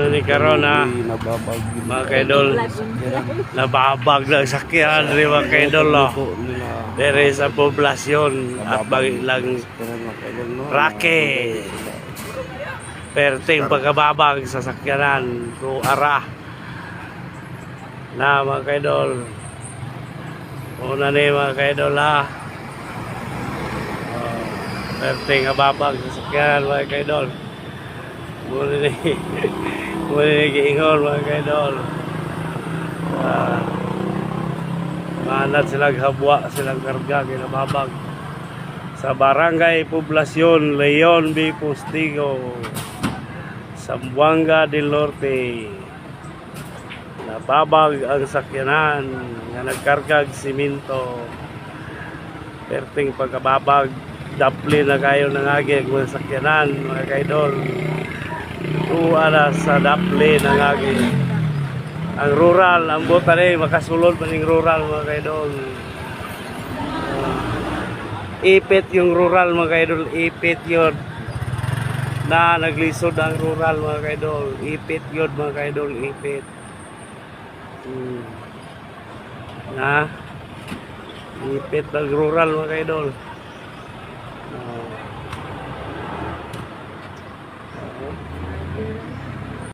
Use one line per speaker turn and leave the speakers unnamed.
Muna ni karon ha.
Nababag.
Mga kaidol. Nababag ng sakyan. Di mga kaidol no. There is a poblasyon at bagi lang rake. Perting pagkababag sa sakyanan. Kung ara. Na mga kaidol. Una ni mga kaidol ha. Oh, Perting ababag sa sakyanan mga kaidol. Muna ni. Muna ni giingon mga kaidol. Ah. Manat silang habwa, silang karga, kinababag. Sa Barangay Poblasyon, Leon B. Postigo, Sambuanga del Norte. Nababag ang sakyanan nga nagkargag siminto. Perting pagkababag, dapli na kayo ng agig mga sakyanan, mga kaidol. Tuwa sa dapli ng agig ang rural, ang bota rin, makasulod pa ng rural mga kaidol. ipit yung rural mga kaidol, ipit yun. Na naglisod ang rural mga kaidol, ipit yun mga kaidol, ipit. Hmm. Na, ipit ang rural mga kaidol.